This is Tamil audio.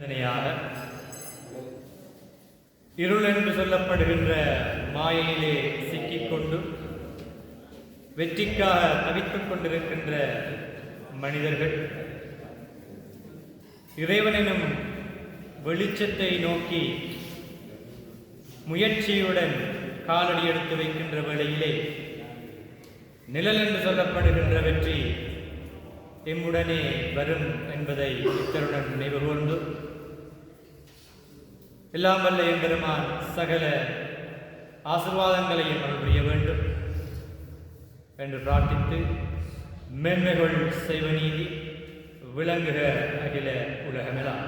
இதனையாக இருள் என்று சொல்லப்படுகின்ற மாயையிலே சிக்கிக்கொண்டு வெற்றிக்காக தவித்துக் கொண்டிருக்கின்ற மனிதர்கள் இறைவனினும் வெளிச்சத்தை நோக்கி முயற்சியுடன் காலடி எடுத்து வைக்கின்ற வேளையிலே நிழல் என்று சொல்லப்படுகின்ற வெற்றி எம்முடனே வரும் என்பதை இத்தருடன் நினைவு கூர்ந்து. எல்லாம் வல்ல எம்பெருமான் சகல ஆசிர்வாதங்களையும் அருள் புரிய வேண்டும் என்று பிரார்த்தித்து மேன்மைகள் செய்வ நீதி விளங்குக அகில உலகமெல்லாம்